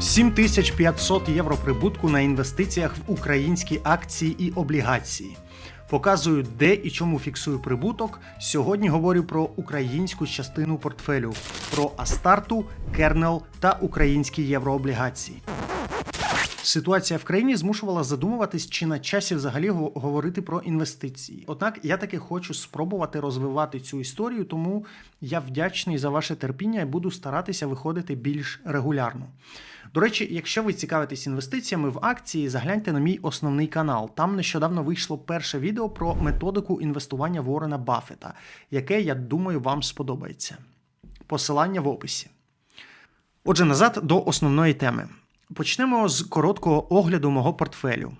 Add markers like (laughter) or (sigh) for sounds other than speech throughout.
7500 євро прибутку на інвестиціях в українські акції і облігації. Показую, де і чому фіксую прибуток. Сьогодні говорю про українську частину портфелю, про Астарту, Кернел та українські єврооблігації. Ситуація в країні змушувала задумуватись, чи на часі взагалі говорити про інвестиції. Однак я таки хочу спробувати розвивати цю історію, тому я вдячний за ваше терпіння і буду старатися виходити більш регулярно. До речі, якщо ви цікавитесь інвестиціями в акції, загляньте на мій основний канал. Там нещодавно вийшло перше відео про методику інвестування Ворена Баффета, яке я думаю вам сподобається. Посилання в описі. Отже, назад до основної теми. Почнемо з короткого огляду мого портфелю.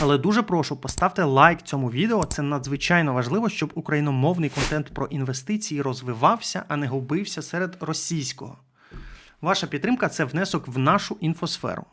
Але дуже прошу, поставте лайк цьому відео. Це надзвичайно важливо, щоб україномовний контент про інвестиції розвивався, а не губився серед російського. Ваша підтримка це внесок в нашу інфосферу.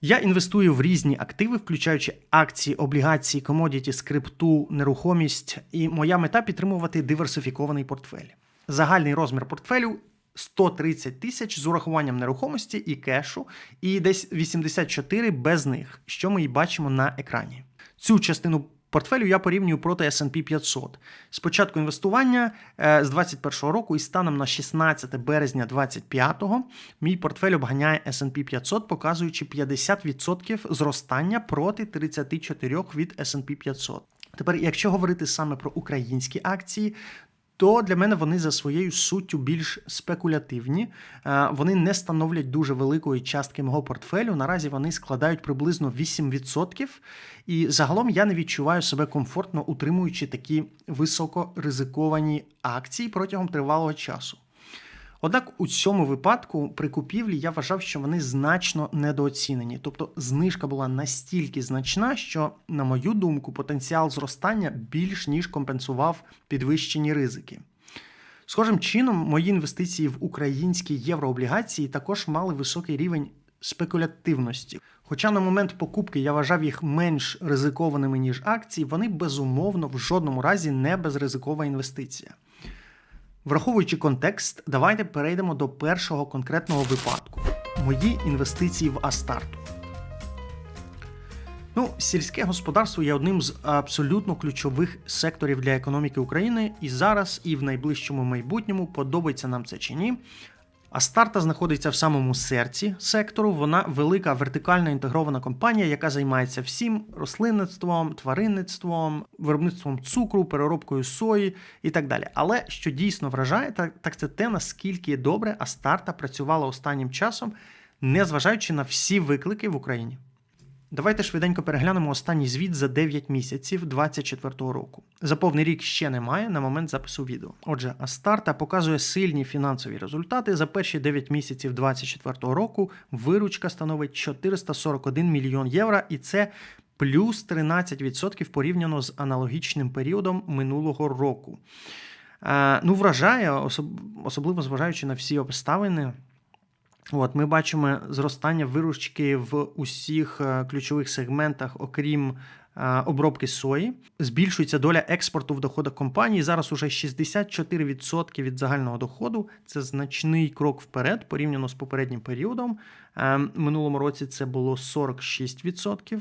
Я інвестую в різні активи, включаючи акції, облігації, комодіті, скрипту, нерухомість, і моя мета підтримувати диверсифікований портфель. Загальний розмір портфелю 130 тисяч з урахуванням нерухомості і кешу, і десь 84 без них, що ми і бачимо на екрані. Цю частину портфелю я порівнюю проти S&P 500. Спочатку інвестування е, з 2021 року і станом на 16 березня 2025 мій портфель обганяє S&P 500, показуючи 50% зростання проти 34% від S&P 500. Тепер, якщо говорити саме про українські акції, то для мене вони за своєю суттю більш спекулятивні. Е, Вони не становлять дуже великої частки мого портфелю. Наразі вони складають приблизно 8%. І загалом я не відчуваю себе комфортно утримуючи такі високоризиковані акції протягом тривалого часу. Однак у цьому випадку при купівлі я вважав, що вони значно недооцінені. Тобто знижка була настільки значна, що, на мою думку, потенціал зростання більш ніж компенсував підвищені ризики. Схожим чином, мої інвестиції в українські єврооблігації також мали високий рівень спекулятивності. Хоча на момент покупки я вважав їх менш ризикованими, ніж акції, вони безумовно в жодному разі не безризикова інвестиція. Враховуючи контекст, давайте перейдемо до першого конкретного випадку: мої інвестиції в Астарту. Ну, сільське господарство є одним з абсолютно ключових секторів для економіки України, і зараз, і в найближчому майбутньому, подобається нам це чи ні. Астарта знаходиться в самому серці сектору. Вона велика вертикально інтегрована компанія, яка займається всім рослинництвом, тваринництвом, виробництвом цукру, переробкою сої і так далі. Але що дійсно вражає, так, так це те, наскільки добре Астарта працювала останнім часом, незважаючи на всі виклики в Україні. Давайте швиденько переглянемо останній звіт за 9 місяців 2024 року. За повний рік ще немає на момент запису відео. Отже, Астарта показує сильні фінансові результати. За перші 9 місяців 2024 року виручка становить 441 мільйон євро, і це плюс 13% порівняно з аналогічним періодом минулого року. Е, ну, вражає, особ- особливо зважаючи на всі обставини. От, ми бачимо зростання виручки в усіх е, ключових сегментах, окрім е, обробки сої. Збільшується доля експорту в доходах компанії. Зараз уже 64% від загального доходу. Це значний крок вперед порівняно з попереднім періодом. Е, Минулому році це було 46%.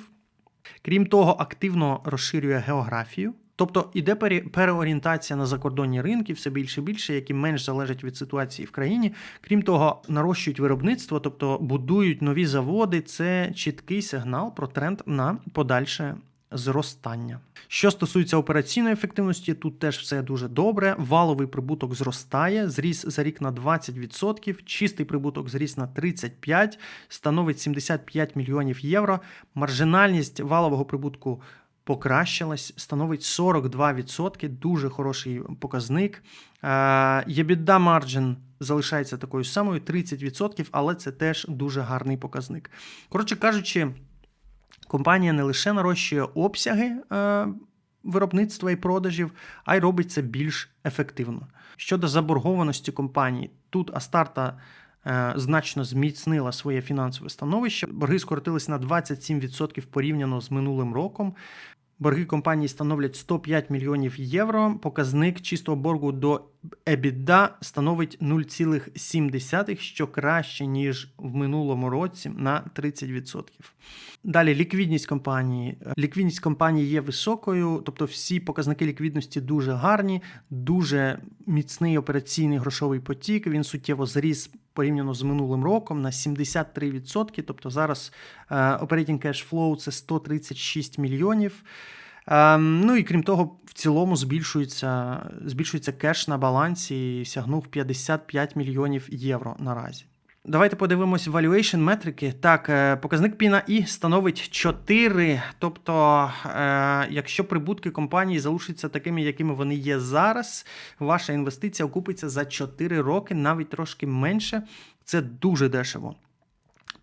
Крім того, активно розширює географію. Тобто іде переорієнтація на закордонні ринки, все більше і більше, які менш залежать від ситуації в країні. Крім того, нарощують виробництво, тобто будують нові заводи. Це чіткий сигнал про тренд на подальше зростання. Що стосується операційної ефективності, тут теж все дуже добре. Валовий прибуток зростає, зріс за рік на 20%, чистий прибуток зріс на 35%, становить 75 мільйонів євро. Маржинальність валового прибутку покращилась, становить 42%, дуже хороший показник. Е, EBITDA margin залишається такою самою 30%, але це теж дуже гарний показник. Коротше кажучи, компанія не лише нарощує обсяги е, виробництва і продажів, а й робить це більш ефективно. Щодо заборгованості компанії, тут Астарта е, значно зміцнила своє фінансове становище. Борги скоротились на 27% порівняно з минулим роком. Борги компанії становлять 105 мільйонів євро. Показник чистого боргу до EBITDA становить 0,7, що краще, ніж в минулому році на 30%. Далі ліквідність компанії. Ліквідність компанії є високою, тобто всі показники ліквідності дуже гарні, дуже міцний операційний грошовий потік. Він суттєво зріс порівняно з минулим роком на 73%. Тобто зараз е, operating cash flow – це 136 мільйонів. Ем, ну і крім того, в цілому збільшується збільшується кеш на балансі і сягнув 55 мільйонів євро наразі. Давайте подивимось valuation метрики. Так, е, показник P на I становить 4. Тобто, е, якщо прибутки компанії залишаться такими, якими вони є зараз, ваша інвестиція окупиться за 4 роки, навіть трошки менше. Це дуже дешево.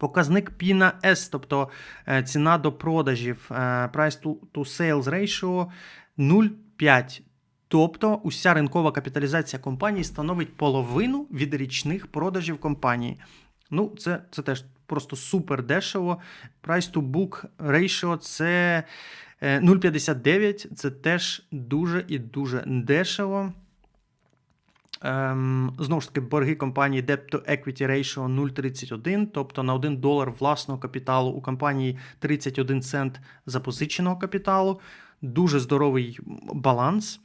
Показник P на S, тобто е, ціна до продажів, price to sales ratio 0,5. Тобто уся ринкова капіталізація компанії становить половину від річних продажів компанії. Ну, це це теж просто супер дешево. Price to book ratio це 0,59, це теж дуже і дуже дешево. Ем, Знову ж таки, борги компанії Debt to Equity Ratio 0,31, тобто на 1 долар власного капіталу у компанії 31 цент запозиченого капіталу. Дуже здоровий баланс.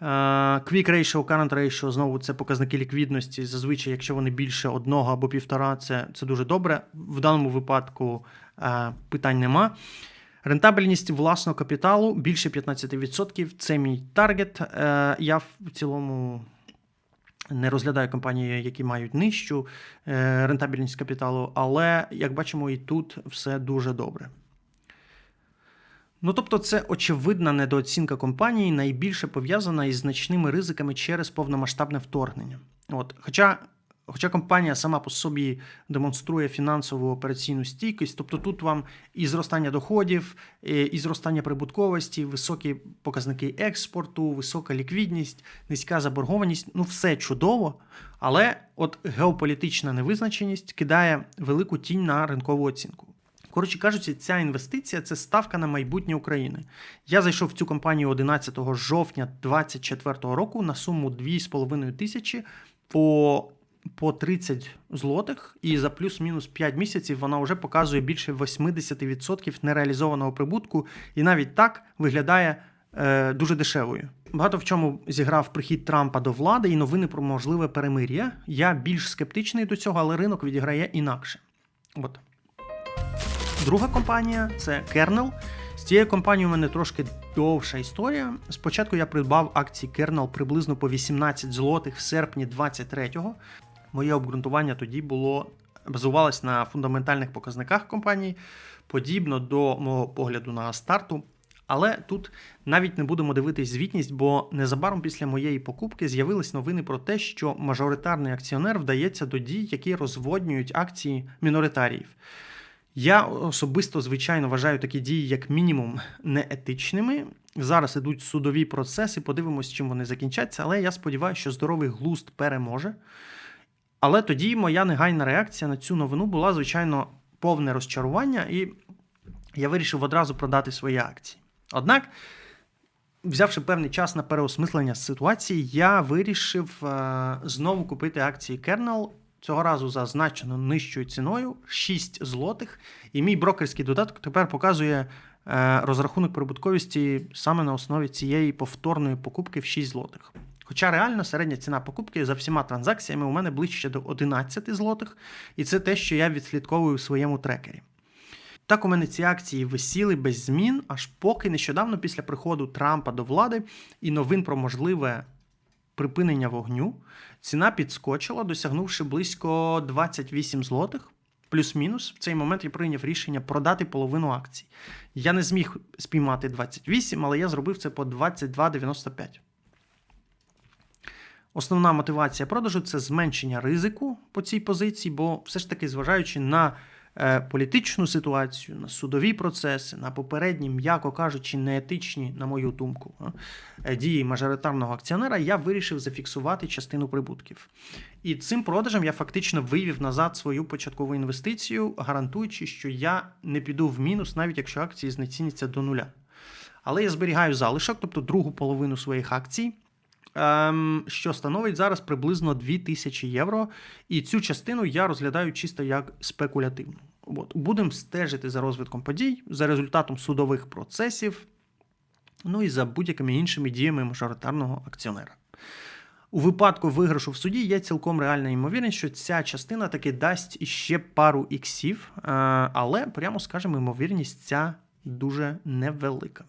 Е, quick ratio, current ratio, знову це показники ліквідності. Зазвичай, якщо вони більше одного або півтора, це це дуже добре. В даному випадку е, питань нема. Рентабельність власного капіталу більше 15%. Це мій таргет. Е, я в цілому не розглядаю компанії, які мають нижчу рентабельність капіталу, але як бачимо, і тут все дуже добре. Ну тобто, це очевидна недооцінка компанії, найбільше пов'язана із значними ризиками через повномасштабне вторгнення. От, Хоча хоча компанія сама по собі демонструє фінансову операційну стійкість, тобто тут вам і зростання доходів, і зростання прибутковості, високі показники експорту, висока ліквідність, низька заборгованість ну все чудово. Але от геополітична невизначеність кидає велику тінь на ринкову оцінку. Коротше кажучи, ця інвестиція це ставка на майбутнє України. Я зайшов в цю компанію 11 жовтня 2024 року на суму 2,5 тисячі по по 30 злотих, і за плюс-мінус 5 місяців вона вже показує більше 80% нереалізованого прибутку, і навіть так виглядає е, дуже дешевою. Багато в чому зіграв прихід Трампа до влади і новини про можливе перемир'я. Я більш скептичний до цього, але ринок відіграє інакше. От. Друга компанія це Kernel. З цією компанією у мене трошки довша історія. Спочатку я придбав акції Kernel приблизно по 18 злотих в серпні 23-го. Моє обґрунтування тоді було базувалось на фундаментальних показниках компанії, подібно до мого погляду на старту. Але тут навіть не будемо дивитись звітність, бо незабаром після моєї покупки з'явились новини про те, що мажоритарний акціонер вдається до дій, які розводнюють акції міноритаріїв. Я особисто, звичайно, вважаю такі дії, як мінімум, неетичними. Зараз ідуть судові процеси, подивимось, чим вони закінчаться. Але я сподіваюся, що здоровий глуст переможе. Але тоді моя негайна реакція на цю новину була, звичайно, повне розчарування, і я вирішив одразу продати свої акції. Однак, взявши певний час на переосмислення ситуації, я вирішив е знову купити акції Kernel Цього разу за значено нижчою ціною 6 злотих. І мій брокерський додаток тепер показує е, розрахунок прибутковості саме на основі цієї повторної покупки в 6 злотих. Хоча реально середня ціна покупки за всіма транзакціями у мене ближче до 11 злотих, і це те, що я відслідковую в своєму трекері. Так у мене ці акції висіли без змін, аж поки нещодавно після приходу Трампа до влади і новин про можливе припинення вогню, ціна підскочила, досягнувши близько 28 злотих. Плюс-мінус, в цей момент я прийняв рішення продати половину акцій. Я не зміг спіймати 28, але я зробив це по 22,95. Основна мотивація продажу це зменшення ризику по цій позиції, бо все ж таки, зважаючи на Е, політичну ситуацію, на судові процеси, на попередні, м'яко кажучи, неетичні, на мою думку, е, дії мажоритарного акціонера, я вирішив зафіксувати частину прибутків. І цим продажем я фактично вивів назад свою початкову інвестицію, гарантуючи, що я не піду в мінус, навіть якщо акції знеціняться до нуля. Але я зберігаю залишок, тобто другу половину своїх акцій. Ем, Що становить зараз приблизно 2000 євро, і цю частину я розглядаю чисто як спекулятивну. От. Будемо стежити за розвитком подій, за результатом судових процесів, ну і за будь-якими іншими діями мажоритарного акціонера. У випадку виграшу в суді є цілком реальна ймовірність, що ця частина таки дасть іще пару іксів, е, але, прямо скажемо, ймовірність ця дуже невелика.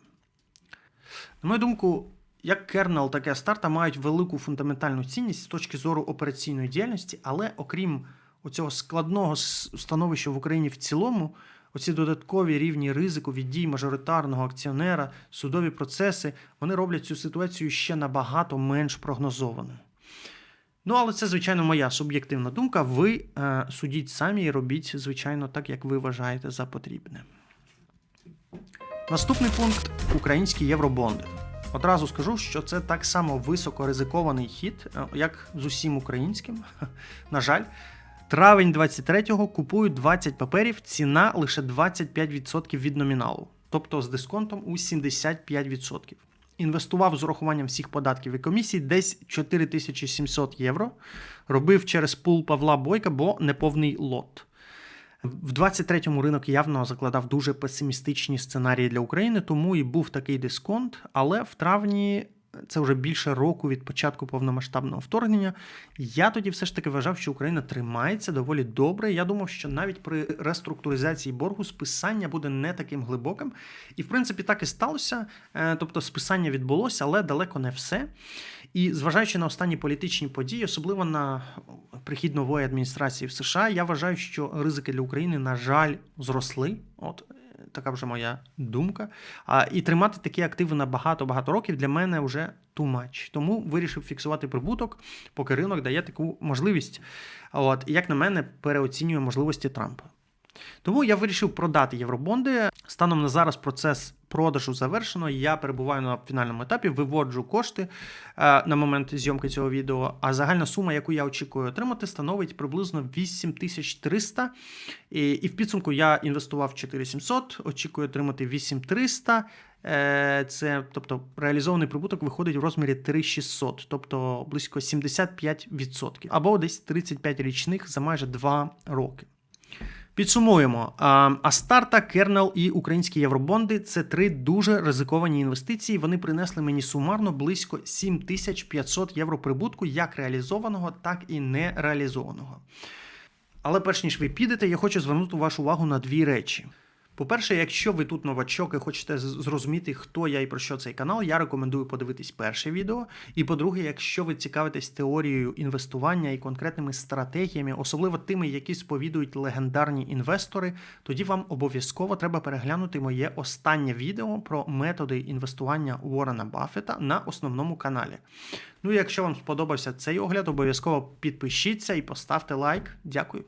На мою думку, як кернел, так і Астарта мають велику фундаментальну цінність з точки зору операційної діяльності, але окрім оцього складного становища в Україні в цілому, оці додаткові рівні ризику від дій мажоритарного акціонера, судові процеси, вони роблять цю ситуацію ще набагато менш прогнозованою. Ну, але це, звичайно, моя суб'єктивна думка. Ви е, судіть самі і робіть, звичайно, так, як ви вважаєте за потрібне. Наступний пункт українські євробонди. Одразу скажу, що це так само високоризикований хід, е, як з усім українським. (laughs) На жаль, травень 23-го купують 20 паперів, ціна лише 25% від номіналу, тобто з дисконтом у 75%. Інвестував з урахуванням всіх податків і комісій десь 4700 євро. Робив через пул Павла Бойка, бо неповний лот. В 23-му ринок явно закладав дуже песимістичні сценарії для України, тому і був такий дисконт. Але в травні, це вже більше року від початку повномасштабного вторгнення, я тоді все ж таки вважав, що Україна тримається доволі добре. Я думав, що навіть при реструктуризації боргу списання буде не таким глибоким. І в принципі так і сталося. Е, Тобто списання відбулося, але далеко не все. І зважаючи на останні політичні події, особливо на прихід нової адміністрації в США, я вважаю, що ризики для України, на жаль, зросли. От така вже моя думка. А, і тримати такі активи на багато-багато років для мене вже too much. Тому вирішив фіксувати прибуток, поки ринок дає таку можливість. От, як на мене, переоцінює можливості Трампа. Тому я вирішив продати євробонди. Станом на зараз процес продажу завершено. Я перебуваю на фінальному етапі, виводжу кошти е, на момент зйомки цього відео. А загальна сума, яку я очікую отримати, становить приблизно 8300. І, і в підсумку я інвестував 4700, очікую отримати 8300. Е, Це, тобто, реалізований прибуток виходить в розмірі 3600, тобто близько 75%, або десь 35 річних за майже 2 роки. Підсумуємо: Астарта, Кернел і українські євробонди це три дуже ризиковані інвестиції. Вони принесли мені сумарно близько 7500 євро прибутку, як реалізованого, так і нереалізованого. Але перш ніж ви підете, я хочу звернути вашу увагу на дві речі. По-перше, якщо ви тут новачок і хочете зрозуміти, хто я і про що цей канал, я рекомендую подивитись перше відео. І по-друге, якщо ви цікавитесь теорією інвестування і конкретними стратегіями, особливо тими, які сповідують легендарні інвестори, тоді вам обов'язково треба переглянути моє останнє відео про методи інвестування Уоррена Баффета на основному каналі. Ну і якщо вам сподобався цей огляд, обов'язково підпишіться і поставте лайк. Дякую.